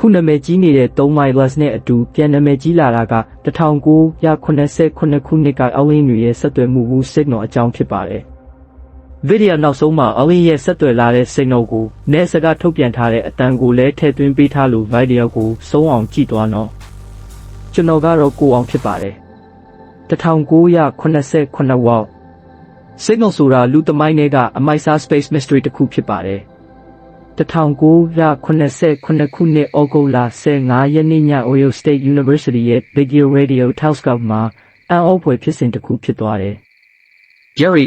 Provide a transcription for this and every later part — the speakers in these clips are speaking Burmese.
ခုနာမည်ကြီးနေတဲ့ 3 miles နဲ့အတူပြန်နာမည်ကြီးလာတာက1989ခုနှစ်ကအလင်းတွေရဲ့ဆက်သွယ်မှုဘူး signal အကြောင်းဖြစ်ပါတယ်ဗီဒီယိုနောက်ဆုံးမှာအလင်းရဲ့ဆက်သွယ်လာတဲ့ signal ကိုနဲစကထုတ်ပြန်ထားတဲ့အတန်ကိုလည်းထည့်သွင်းပေးထားလို့ဗီဒီယိုကိုစုံအောင်ကြည့်သွားတော့ကျွန်တော်ကတော့ကိုအောင်ဖြစ်ပါတယ်1989 watt signal ဆိုတာလူသမိုင်းတွေကအမိုက်စား space mystery တစ်ခုဖြစ်ပါတယ် 1989ခုနှစ်ဩဂုတ်လ15ရက်နေ့ည Ohio State University ရဲ့ Big Ear Radio Telescope မှာအံ့ဩဖွယ်ဖြစ်စဉ်တစ်ခုဖြစ်သွားတယ် Jerry,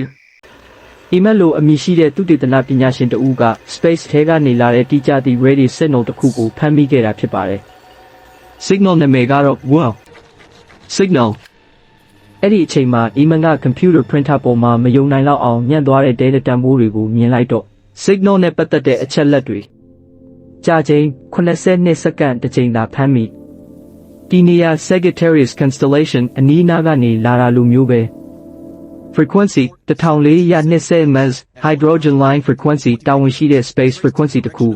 ။ email လိုအမည်ရှိတဲ့သုတေသနပညာရှင်တဦးက space ထဲကနေလာတဲ့တိကျသည့် radio signal တစ်ခုကိုဖမ်းမိခဲ့တာဖြစ်ပါတယ် signal နာမည်ကတော့ wow. Signal, ။အဲ့ဒီအချိန်မှာ email က computer printer ပေါ်မှာမယုံနိုင်လောက်အောင်ညံ့သွားတဲ့ data တန်ဖိုးတွေကိုမြင်လိုက်တော့ signal နဲ့ပတ်သက်တဲ့အချက်လက်တွေကြာချိန်82စက္ကန့်တစ်ချိန်သာဖမ်းမိဒီနေရာ Sagittarius constellation အနီးအနားကနေလာတာလိုမျိုးပဲ frequency 1420 Mhz hydrogen line frequency တာဝန်ရှိတဲ့ space frequency တစ်ခု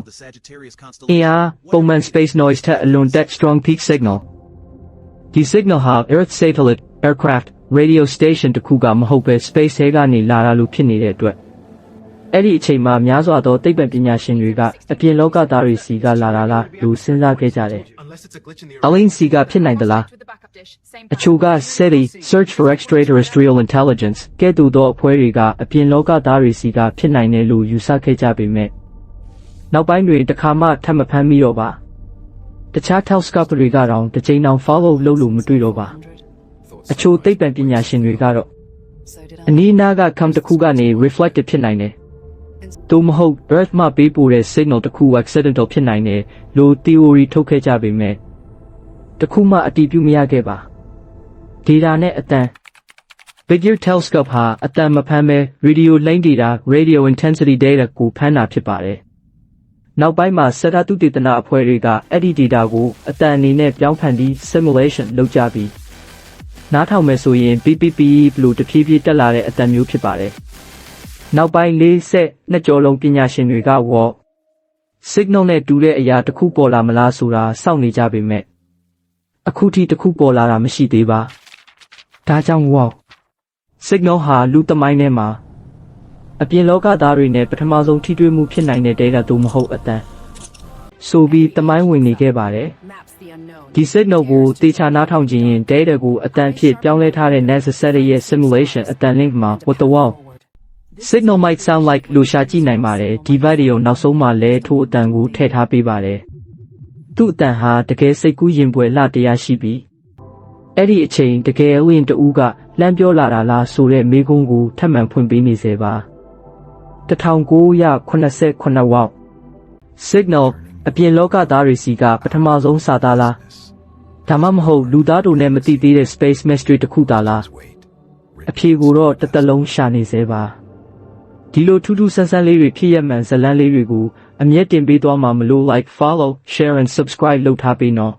အင်အားပုံမှန် space noise ထက်အလွန်တက် strong peak signal ဒီ signal ဟာ earth satellite aircraft radio station တစ်ခုကမဟုတ်ပဲ space ထဲကနေလာတာလို့ဖြစ်နေတဲ့အတွက် အဲ့ဒီအချိန်မှာများစွာသောသိပ္ပံပညာရှင်တွေကအပြင်လောကသားတွေစီကလာတာလားလို့စဉ်းစားခဲ့ကြတယ် Unless it's a glitch in the အလင်းစီကဖြစ်နိုင်သလား with the backup dish. Same အချို့က SETI Search for Extraterrestrial Intelligence ကဲ့သို့သောအဖွဲ့တွေကအပြင်လောကသားတွေစီကဖြစ်နိုင်တယ်လို့ယူဆခဲ့ကြပေမဲ့နောက်ပိုင်းတွင်တစ်ခါမှထပ်မဖမ်းမိတော့ပါတခြား telescope တွေကတော့တစ်ချိန်တောင် follow လုပ်လို့မတွေ့တော့ပါအချို့သိပ္ပံပညာရှင်တွေကတော့ So did အ I. နီးအနားက cam တစ်ခုကနေ reflected ဖြစ်နိုင်တယ်။ သို့မဟုတ် Earth မှာပေးပို့တဲ့ signal တစ်ခု accidental ဖြစ်နိုင်တယ်လို့ theory ထုတ်ခဲ့ကြပေမဲ့တစ်ခုမှအတည်ပြုမရခဲ့ပါ။ data နဲ့အတန် Big Ear Telescope ဟာအတန်မဖမ်းပဲ radio lane data radio intensity data ကိုဖမ်းတာဖြစ်ပါတယ်။နောက်ပိုင်းမှာစတာတုတေသနအဖွဲ့တွေကအဲ့ဒီ data ကိုအတန်အနေနဲ့ပြောင်းဖန်ပြီး simulation လုပ်ကြပြီးနားထောင်မယ်ဆိုရင် PPP လို့တဖြည်းဖြည်းတက်လာတဲ့အတန်မျိုးဖြစ်ပါတယ်။ နောက်ပိုင်းလေးဆက်နှစ်ကျော်လုံးပညာရှင်တွေက walk signal နဲ့တူတဲ့အရာတစ်ခုပေါ်လာမလားဆိုတာစောင့်နေကြပေမဲ့အခုထိတစ်ခုပေါ်လာတာမရှိသေးပါ။ဒါကြောင့် walk signal ဟာလူသမိုင်းထဲမှာအပြင်လောကသားတွေနဲ့ပထမဆုံးထိတွေ့မှုဖြစ်နိုင်တဲ့ data တို့မဟုတ်အတန်ဆိုပြီးသမိုင်းဝင်နေခဲ့ပါတယ်။ Maps the unknown. ဒီ signal ကိုတေချာနားထောင်ခြင်းရင် data ကိုအတန်ဖြစ်ပြောင်းလဲထားတဲ့ necessary ရဲ့ simulation အတန် link မှာ what the wow signal might sound like လို့ရှာကြည့်နိုင်ပါတယ်ဒီ video နောက်ဆုံးမှာလဲထိုးအတန်ကိုထည့်ထားပေးပါတယ်သူ့အတန်ဟာတကယ်စိတ်ကူးရင်ပွဲလှတရားရှိပြီးအဲ့ဒီအချိန်တကယ်ဥယျာဉ်တူကလမ်းပြောလာတာလားဆိုတဲ့မေးခွန်းကိုထပ်မံဖွင့်ပေးနေစေပါ1989 watt signal အပြင်လောကသားတွေစီကပထမဆုံးစာသားလားဒါမှမဟုတ်လူသားတို့နဲ့မသိသေးတဲ့ space mystery တစ်ခုသာလားအဖြေကိုတော့တစ်သက်လုံးရှာနေသေးပါ ဒီလိုထူးထူးဆန်းဆန်းလေးတွေဖြစ်ရမှန်ဇတ်လန်းလေးတွေကိုအမြဲတင်ပေးသွားမှာမလို့ like follow share and subscribe လုပ်ထားပေးနော်